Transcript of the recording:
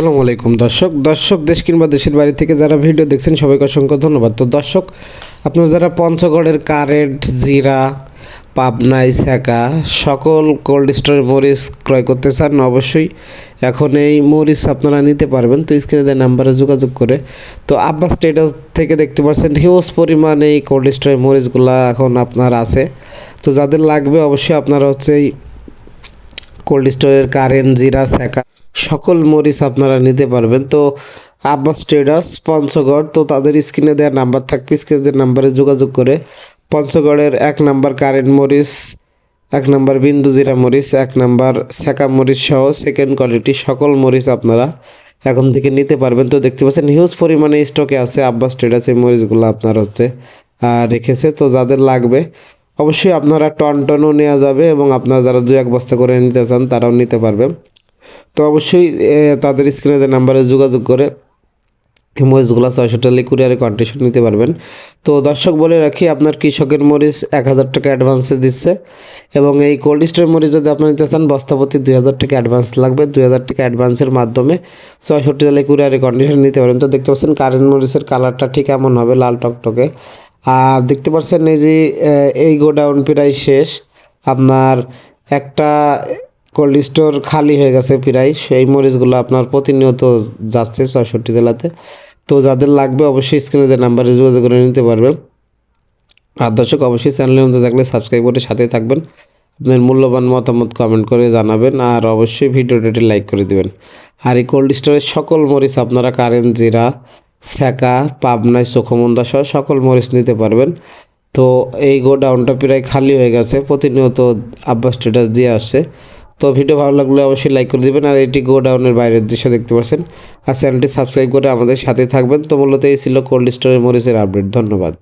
আসসালামু আলাইকুম। দর্শক দর্শক, দেশ কিংবা দেশের বাড়ি থেকে যারা ভিডিও দেখছেন, সবাইকে অসংখ্য ধন্যবাদ। তো দর্শক, আপনারা যারা পঞ্চগড়ের কারেন্ট, জিরা পাবনাই স্যাকা সকল কোল্ড স্টোরের মরিচ ক্রয় করতে চান, অবশ্যই এখন এই মরিচ আপনারা নিতে পারবেন। তো স্ক্রিনে দেওয়া নাম্বারে যোগাযোগ করে। তো আব্বাস স্টেটাস থেকে দেখতে পাচ্ছেন, হিউজ পরিমাণে এই কোল্ড স্টোরের মরিচগুলো এখন আপনার আছে। তো যাদের লাগবে, অবশ্যই আপনারা হচ্ছে এই কোল্ড স্টোরের কারেন্ট, জিরা স্যাকা সকল মরিচ আপনারা নিতে পারবেন। তো আব্বাস ট্রেডার্স পঞ্চগড়, তো তাদের স্ক্রিনে দেওয়া নাম্বার থাকবে। স্ক্রিনে দেওয়া নাম্বারে যোগাযোগ করে পঞ্চগড়ের এক নাম্বার কারেন্ট মরিচ, এক নাম্বার বিন্দু জিরা মরিচ, এক নাম্বার স্যাকা মরিচ সহ সেকেন্ড কোয়ালিটি সকল মরিচ আপনারা এখন থেকে নিতে পারবেন। তো দেখতে পাচ্ছেন হিউজ পরিমাণে স্টকে আছে আব্বাস ট্রেডার্স এই মরিচগুলো আপনার হচ্ছে রেখেছে। তো যাদের লাগবে, অবশ্যই আপনারা টন টনও নেওয়া যাবে এবং আপনারা যারা দু এক বস্তা করে নিতে চান, তারাও নিতে পারবে তো অবশ্যই তাদের স্ক্রিনে নাম্বারে যোগাযোগ করে মরিচগুলো ছয়শো টালি কুরিয়ারে কন্ডিশন নিতে পারবেন। তো দর্শক, বলে রাখি, আপনার কৃষকের মরিচ এক হাজার টাকা অ্যাডভান্সে দিচ্ছে এবং এই কোল্ড স্টোর মরিচ যদি আপনি নিতে চান বস্তাপতি দুই হাজার টাকা অ্যাডভান্স লাগবে। দুই হাজার টাকা অ্যাডভান্সের মাধ্যমে ছয়ষট্টি টালি কুরিয়ারে কন্ডিশন নিতে পারেন। তো দেখতে পাচ্ছেন কারেন্ট মরিচের কালারটা ঠিক এমন হবে, লাল টকটকে। আর দেখতে পাচ্ছেন, এই যে এই গোডাউন প্রায় শেষ। আপনার একটা কোল্ড স্টোর খালি হয়ে গেছে প্রায়। সেই মরিচগুলো আপনার প্রতিনিয়ত যাচ্ছে ছয়ষট্টি জেলাতে। তো যাদের লাগবে অবশ্যই স্ক্রিনে যে নাম্বারে যোগাযোগ করে নিতে পারবেন। আর দর্শক, অবশ্যই চ্যানেলের মধ্যে থাকলে সাবস্ক্রাইব করে সাথে থাকবেন। আপনার মূল্যবান মতামত কমেন্ট করে জানাবেন আর অবশ্যই ভিডিওটি লাইক করে দিবেন। আর এই কোল্ড স্টোরের সকল মরিচ আপনারা কারেন্ট, জিরা স্যাকা পাবনায় চোখমন্দা সহ সকল মরিচ নিতে পারবেন। তো এই গোডাউনটা প্রায় খালি হয়ে গেছে। প্রতিনিয়ত আব্বাস স্ট্যাটাস দিয়ে আসছে। তো ভিডিও ভালো লাগলে অবশ্যই লাইক করে দেবেন, আর এটি গোডাউনের বাইরের দৃশ্য দেখতে পাচ্ছেন। আর চ্যানেলটি সাবস্ক্রাইব করে আমাদের সাথে থাকবেন। তো মূলত এই ছিল কোল্ড স্টোরের মরিচের আপডেট ধন্যবাদ।